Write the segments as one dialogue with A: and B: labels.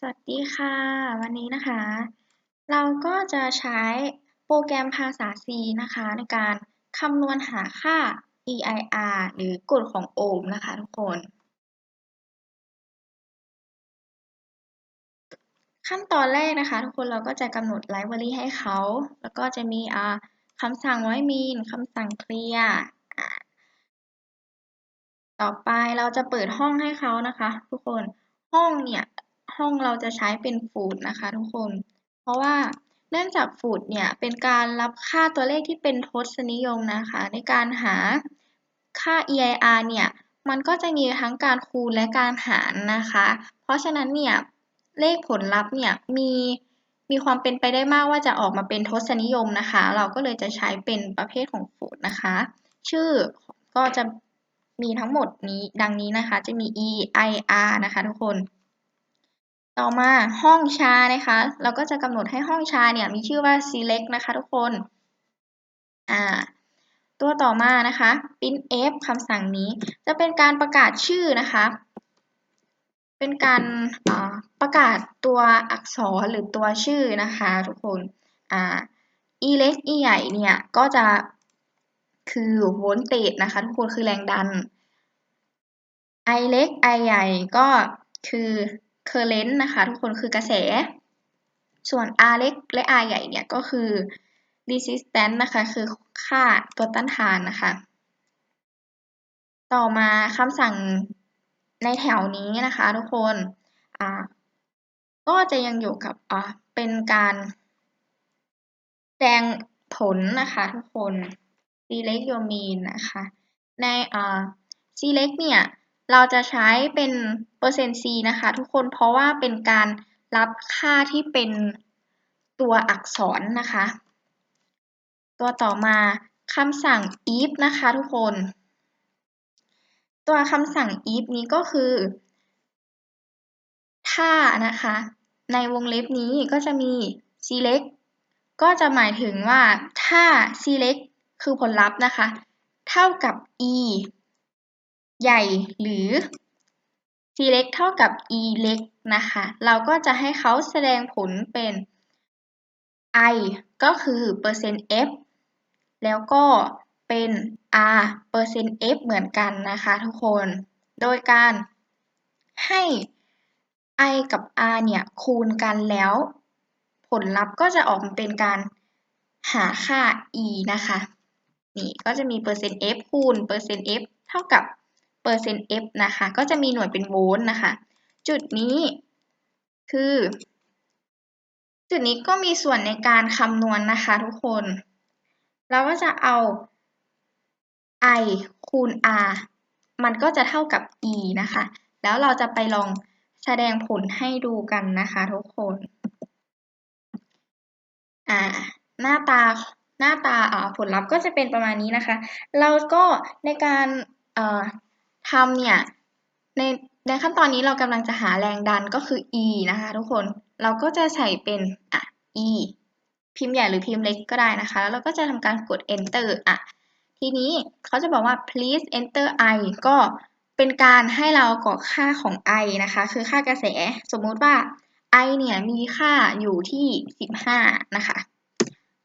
A: สวัสดีค่ะ วันนี้นะคะ เราก็จะใช้โปรแกรมภาษา C นะคะ ในการคำนวณหาค่า EIR หรือกฎของโอห์มนะคะทุกคน ขั้นตอนแรกนะคะ ทุกคนเราก็จะกำหนดไลบรารีให้เขา แล้วก็จะมีคำสั่งไว้มีนคำสั่งเคลียร์ต่อไปเราจะเปิดห้องให้เขานะคะ ทุกคนห้องเนี่ย ห้องเราจะใช้เป็นฟูดนะคะทุกคน เพราะว่าเนื่องจากฟูดเนี่ยเป็นการรับค่าตัวเลขที่เป็นทศนิยมนะคะ ในการหาค่า EIR เนี่ย มันก็จะมีทั้งการคูณและการหารนะคะ เพราะฉะนั้นเนี่ยเลขผลลัพธ์เนี่ยมีมีความเป็นไปได้มากว่าจะออกมาเป็นทศนิยมนะคะ เราก็เลยจะใช้เป็นประเภทของฟูดนะคะ ชื่อก็จะมีทั้งหมดนี้ดังนี้นะคะ จะมี e i r นะคะทุกคน ต่อมาห้องชานะคะ เราก็จะกำหนดให้ห้องชาเนี่ยมีชื่อว่า select นะคะทุกคนอ่าตัวต่อมานะคะ print f คำสั่งนี้จะเป็นการประกาศชื่อนะคะ เป็นการประกาศตัวอักษรหรือตัวชื่อนะคะ ทุกคนอ่า e เล็ก e ใหญ่เนี่ยก็จะคือโวลเตจนะคะ ทุกคนคือแรงดัน I เล็ก I ใหญ่ก็คือ current นะคะทุกคนคือกระแส ส่วน R เล็กและ R ใหญ่เนี่ยก็คือ resistance นะคะคือค่าตัวต้านทานนะคะ ต่อมาคำสั่งในแถวนี้นะคะทุกคนก็จะยังอยู่กับเป็นการแสดงผลนะคะทุกคน select your mean นะคะ ใน select เนี่ย เราจะใช้เป็นเปอร์เซ็นต์ c นะคะทุกคนเพราะว่าเป็นการรับค่าที่เป็นตัวอักษรนะคะ ตัวต่อมาคำสั่ง if นะคะทุกคน ตัวคำสั่ง if นี้ก็คือ ถ้านะคะ ในวงเล็บนี้ก็จะมี select ก็จะหมายถึงว่าถ้า select คือผลลัพธ์นะคะ เท่ากับ e ใหญ่หรือ c เล็กเท่ากับ e เล็กนะคะ เราก็จะให้เขาแสดงผลเป็น i ก็คือเปอร์เซ็นต์ f แล้วก็เป็น r เปอร์เซ็นต์ f เหมือนกันนะคะทุกคน โดยการให้ i กับ r เนี่ยคูณกันแล้ว ผลลัพธ์ก็จะออกมาเป็นการหาค่า e นะคะ นี่ก็จะมีเปอร์เซ็นต์ f คูณเปอร์เซ็นต์ f เท่ากับ เปอร์เซ็นต์ f นะคะ ก็จะมีหน่วยเป็นโวลต์นะคะ จุดนี้คือ จุดนี้ก็มีส่วนในการคำนวณนนะคะทุกคน เราก็จะเอา i คูณ r มันก็จะเท่ากับ e นะคะ แล้วเราจะไปลองแสดงผลให้ดูกันนะคะทุกคน อ่า หน้าตาหน้าตาอ่าผลลัพธ์ก็จะเป็นประมาณนี้นะคะ เราก็ในการอ่า ทำเนี่ยในในขั้นตอนนี้เรากำลังจะหาแรงดันก็คือ e นะคะทุกคน เราก็จะใส่เป็นอะ e พิมพ์ใหญ่หรือพิมพ์เล็กก็ได้นะคะ แล้วเราก็จะทำการกด enter อะ ทีนี้เขาจะบอกว่า please enter i ก็เป็นการให้เรากรอกค่าของ i นะคะ คือค่ากระแส สมมุติว่า i เนี่ยมีค่าอยู่ที่ 15 นะคะ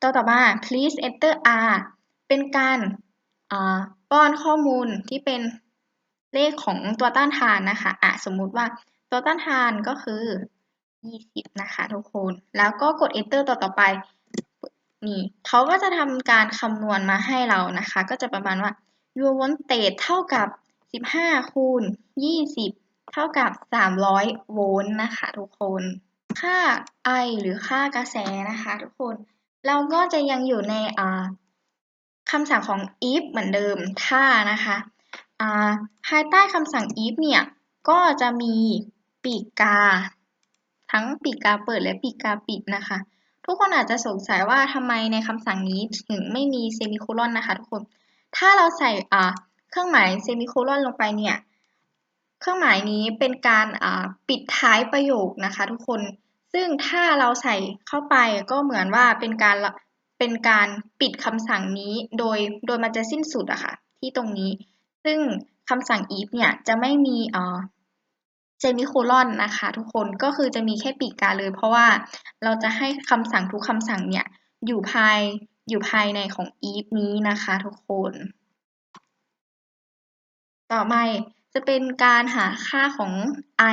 A: ต่อต่อมา please enter r เป็นการป้อนข้อมูลที่เป็น เลขของตัวต้านทานนะคะอะสมมุติว่าตัวต้านทานก็คือ 20 นะคะทุกคน แล้วก็กด enter ต่อต่อไปนี่เขาก็จะทำการคำนวณมาให้เรานะคะ ก็จะประมาณว่า your voltage เท่ากับ 15 คูณ 20 เท่ากับ 300 โวลต์นะคะทุกคน ค่า I หรือค่ากระแสนะคะทุกคน เราก็จะยังอยู่ในคำสั่งของ if เหมือนเดิม ถ้านะคะ ภายใต้คำสั่ง if เนี่ย ก็จะมีปีกกา ทั้งปีกกาเปิดและปีกกาปิดนะคะ ทุกคนอาจจะสงสัยว่าทำไมในคำสั่งนี้ถึงไม่มีเซมิโคลอนนะคะทุกคน ถ้าเราใส่เครื่องหมายเซมิโคลอนลงไปเนี่ย เครื่องหมายนี้เป็นการปิดท้ายประโยคนะคะทุกคน ซึ่งถ้าเราใส่เข้าไปก็เหมือนว่าเป็นการเป็นการปิดคำสั่งนี้โดยโดยมันจะสิ้นสุดอะคะ่ะที่ตรงนี้ ซึ่งคำสั่ง if เนี่ยจะไม่มีเซมิโคลอนนะคะทุกคนก็คือจะมีแค่ปีกกาเลย เพราะว่าเราจะให้คำสั่งทุกคำสั่งเนี่ยอยู่ภายอยู่ภายในของ if นี้นะคะทุกคน ต่อไปจะเป็นการหาค่าของ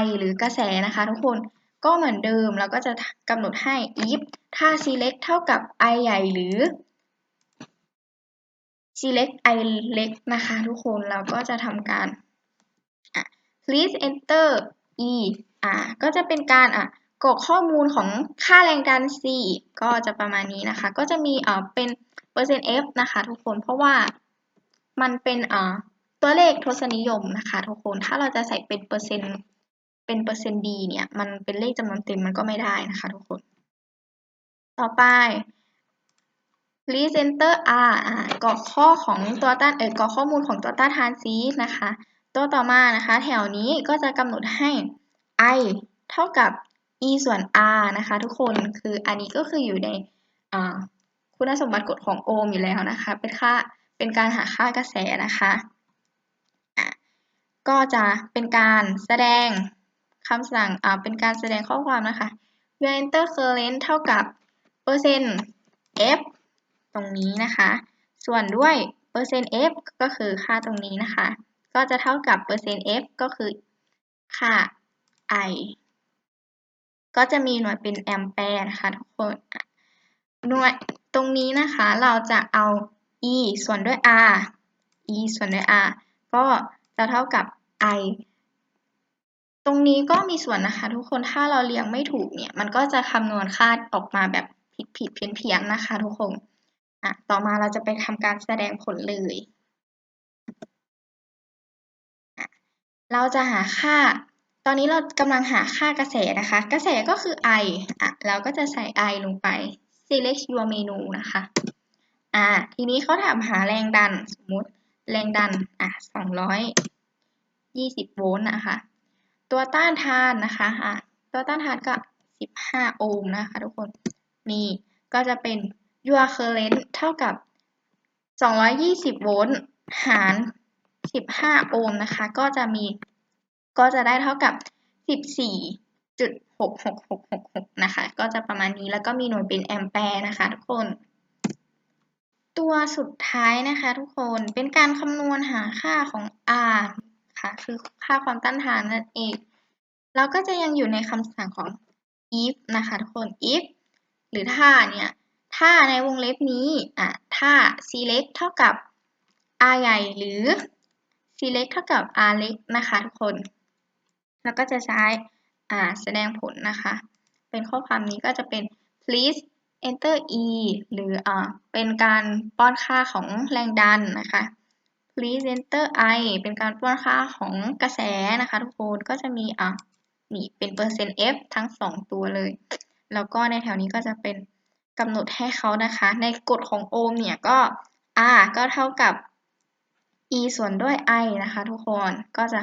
A: i หรือกระแสนะคะทุกคนก็เหมือนเดิมเราก็จะกำหนดให้ if ถ้า select เท่ากับ i ใหญ่หรือ select i เล็กนะคะทุกคนเราก็จะทำการ please enter e อ่าก็จะเป็นการอะกรอกข้อมูลของค่าแรงดัน C ก็จะประมาณนี้นะคะ ก็จะมีเอ่อเป็นเปอร์เซ็นต์ F นะคะทุกคนเพราะว่ามันเป็นเอ่อตัวเลขทศนิยมนะคะทุกคนถ้าเราจะใส่เป็นเปอร์เซ็นต์เป็นเปอร์เซ็นต์ดีเนี่ย มันเป็นเลขจำนวนเต็มมันก็ไม่ได้นะคะทุกคน ต่อไป please enter R อ่ากรอกข้อของตัวต้านเอ่อกรอกข้อมูลของตัวต้านทานซีนะคะ ตัวต่อมานะคะ แถวนี้ก็จะกำหนดให้ i เท่ากับ e ส่วน r นะคะ ทุกคนคืออันนี้ก็คืออยู่ในคุณสมบัติกฎของโอห์มอยู่แล้วนะคะ เป็นค่าเป็นการหาค่ากระแสนะคะะก็จะเป็นการแสดงคำสั่งเป็นการแสดงข้อความนะคะ v enter current เท่ากับเปอร์เซ็นต์ f ตรงนี้นะคะ ส่วนด้วยเปอร์เซ็นต์ f ก็คือค่าตรงนี้นะคะ ก็จะเท่ากับเปอร์เซ็นต์ f ก็คือค่า i ก็จะมีหน่วยเป็นแอมแปร์นะคะทุกคนหน่วยตรงนี้นะคะเราจะเอา e ส่วนด้วย r e ส่วนด้วย r ก็จะเท่ากับ i ตรงนี้ก็มีส่วนนะคะ ทุกคนถ้าเราเรียงไม่ถูกเนี่ย มันก็จะคำนวณค่าออกมาแบบผิดผิดเพี้ยนเพียนนะคะ ทุกคน อะต่อมาเราจะไปทำการแสดงผลเลย เราจะหาค่า ตอนนี้เรากำลังหาค่ากระแสนะคะ กระแสก็คือ I อะเราก็จะใส่ I ลงไป select your menu นะคะ อ่าทีนี้เขาถามหาแรงดันสมมติแรงดันอะ220โวลต์นะคะ ตัวต้านทานนะคะอะตัวต้านทานก็15โอห์มนะคะทุกคนนี่ก็จะเป็น your current เท่ากับ 220 โวลต์ หาร 15 โอห์มนะคะ ก็จะมี ก็จะได้เท่ากับ 14.66666 นะคะ ก็จะประมาณนี้ แล้วก็มีหน่วยเป็นแอมแปร์นะคะทุกคน ตัวสุดท้ายนะคะทุกคน เป็นการคำนวณหาค่าของ R ค่ะ คือค่าความต้านทานนั่นเอง เราก็จะยังอยู่ในคำสั่งของ if นะคะทุกคน if หรือถ้าเนี่ย ถ้าในวงเล็บนี้อะถ้า select เท่ากับ r ใหญ่หรือ select เท่ากับ r เล็กนะคะทุกคน แล้วก็จะใช้แสดงผลนะคะ เป็นข้อความนี้ก็จะเป็น please enter e หรืออเป็นการป้อนค่าของแรงดันนะคะ please enter i เป็นการป้อนค่าของกระแสนะคะ ทุกคนก็จะมีอะนี่เป็นเปอร์เซ็นต์ f ทั้ง 2 ตัวเลย แล้วก็ในแถวนี้ก็จะเป็น กำหนดให้เขานะคะ ในกฎของโอห์มเนี่ยก็ r ก็เท่ากับ e ส่วนด้วย i นะคะทุกคนก็จะ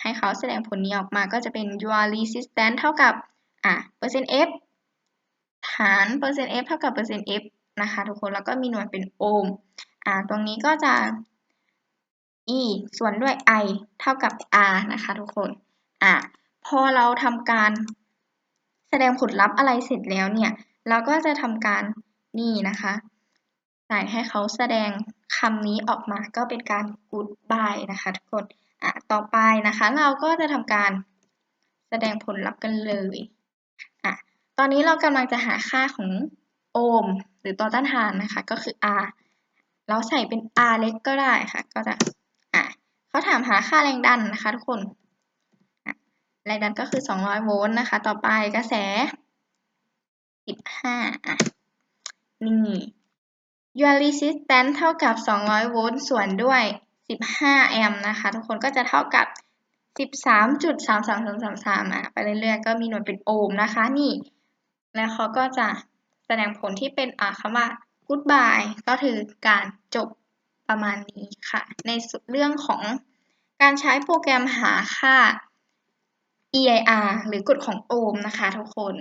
A: ให้เขาแสดงผลนี้ออกมาก็จะเป็น your resistance เท่ากับอะเปอร์เซ็นต์ f หารเปอร์เซ็นต์ f เท่ากับเปอร์เซ็นต์ f นะคะทุกคนแล้วก็มีหน่วยเป็นโอห์มอ่าตรงนี้ก็จะ e ส่วนด้วย i เท่ากับ r นะคะทุกคนอะพอเราทำการแสดงผลลัพธ์อะไรเสร็จแล้วเนี่ย เราก็จะทำการนี่นะคะใส่ให้เขาแสดงคำนี้ออกมาก็เป็นการ goodbye นะคะทุกคนอะต่อไปนะคะเราก็จะทำการแสดงผลลัพธ์กันเลยอะตอนนี้เรากำลังจะหาค่าของโอห์มหรือต่อต้านทานนะคะ ก็คือ R เราใส่เป็น R เล็กก็ได้ค่ะ ก็จะอะเขาถามหาค่าแรงดันนะคะทุกคน แรงดันก็คือ 200 โวลต์นะคะ ต่อไปกระแส 15อะ นี่ your resistance เท่ากับ200โวลต์ส่วนด้วย15แอมป์นะคะ ทุกคนก็จะเท่ากับ13.33333อะ ไปเรื่อยๆ ก็มีหน่วยเป็นโอห์มนะคะ นี่ แล้วเขาก็จะแสดงผลที่เป็นอ่าคำว่า goodbye ก็คือการจบประมาณนี้ค่ะ ในเรื่องของการใช้โปรแกรมหาค่า EIR หรือกฎของโอห์มนะคะทุกคน